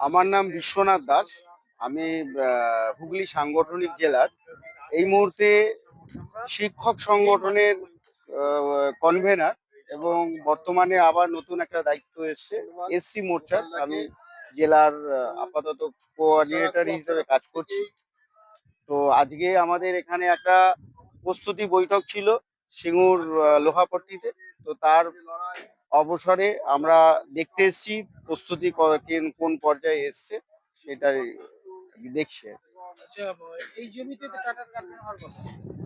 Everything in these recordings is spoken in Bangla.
আমার নাম বিশ্বনাথ দাস। আমি হুগলি সাংগঠনিক জেলার। এই মুহূর্তে শিক্ষক সংগঠনের কনভেনার এবং বর্তমানে আবার নতুন একটা দায়িত্ব এসছে এসসি মোর্চার। আমি জেলার আপাতত কোঅর্ডিনেটর হিসেবে কাজ করছি। তো আজকে আমাদের এখানে একটা প্রস্তুতি বৈঠক ছিল সিঙ্গুর লোহাপট্টিতে। তো তার অবসরে আমরা দেখতে এসেছি প্রস্তুতি কোন পর্যায়ে এসছে সেটাই দেখছি। আচ্ছা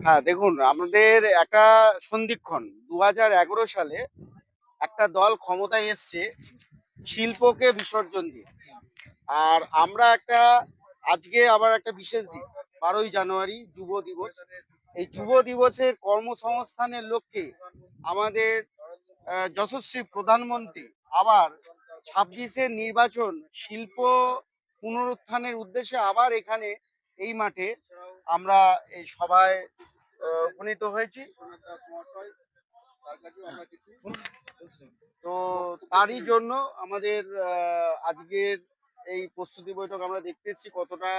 হ্যাঁ দেখুন আমাদের একটা সন্ধিক্ষণ দু সালে একটা দল ক্ষমতায় এসছে শিল্পকে বিসর্জন দিয়ে। আর আমরা একটা আজকে আবার একটা বিশেষ দিন বারোই জানুয়ারি যুব দিবস। এই যুব দিবসের কর্মসংস্থানের লক্ষ্যে আমাদের যশস্বী প্রধানমন্ত্রী আবার ছাব্বিশের নির্বাচন শিল্প পুনরুত্থানের উদ্দেশ্যে আবার এখানে এই মাঠে আমরা এই সভায় উপনীত হয়েছি। তো তারই জন্য আমাদের আজকের এই প্রস্তুতি বৈঠক আমরা দেখতে এসেছি কতটা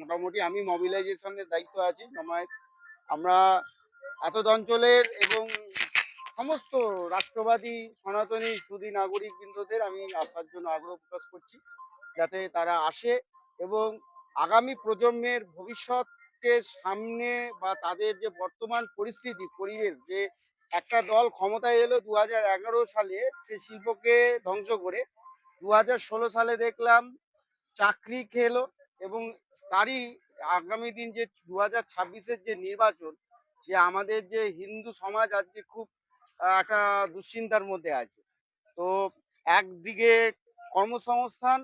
মোটামুটি। আমি মোবিলাইজেশনের দায়িত্ব আছি, জামায়াত। আমরা এতদ অঞ্চলের এবং সমস্ত রাষ্ট্রবাদী, সনাতনী, সুদী নাগরিক বৃন্দদের আমি আসার জন্য আগ্রহ প্রকাশ করছি, যাতে তারা আসে এবং আগামী প্রজন্মের ভবিষ্যৎকে সামনে বা তাদের যে বর্তমান পরিস্থিতি, পরিবেশ, যে একটা দল ক্ষমতায় এলো দু সালে, সে শিল্পকে ধ্বংস করে দু সালে দেখলাম চাকরি খেলো এবং তারই আগামী দিন যে দু হাজার যে নির্বাচন, যে আমাদের যে হিন্দু সমাজ আজকে খুব একটা দুশ্চিন্তার মধ্যে আছে। তো একদিকে কর্মসংস্থান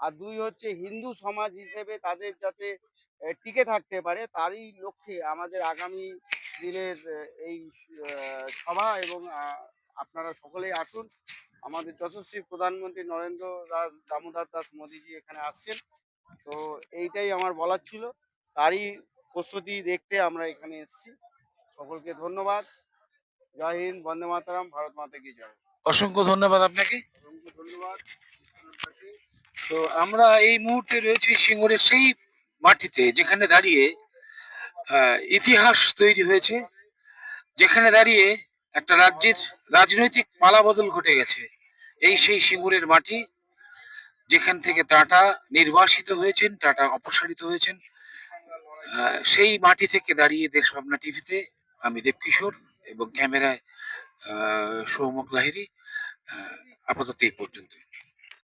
আর দুই হচ্ছে হিন্দু সমাজ হিসেবে তাদের যাতে টিকে থাকতে পারে তারই লক্ষ্যে আমাদের আগামী দিনের এই সভা এবং আপনারা সকলেই আসুন। আমাদের যশস্বী প্রধানমন্ত্রী নরেন্দ্র দাস দামোদর দাস মোদীজি এখানে আসছেন। তো এইটাই আমার বলার ছিল। তারই প্রস্তুতি দেখতে আমরা এখানে এসেছি। সকলকে ধন্যবাদ। জয় হিন্দ বন্দে মাতারাম ভারত মাতা কি জয়। অসংখ্য ধন্যবাদ আপনাকে। অসংখ্য ধন্যবাদ। তো আমরা এই মুহূর্তে রয়েছি সিঙ্গুরের সেই মাটিতে যেখানে দাঁড়িয়ে ইতিহাস তৈরি হয়েছে যেখানে দাঁড়িয়ে একটা রাজ্যের রাজনৈতিক পালাবদল ঘটে গেছে। এই সেই সিঙ্গুরের মাটি যেখান থেকে টাটা নির্বাসিত হয়েছেন টাটা অপসারিত হয়েছেন। সেই মাটি থেকে দাঁড়িয়ে দেশ ভাবনা টিভিতে আমি দেবকিশোর এবং ক্যামেরায় সৌমক লাহিরি আপাতত এই পর্যন্ত